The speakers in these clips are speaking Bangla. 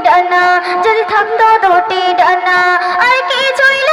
ডানা যদি থাকতো দুটি ডানা আর কি কিছুই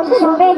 nosso sorvete.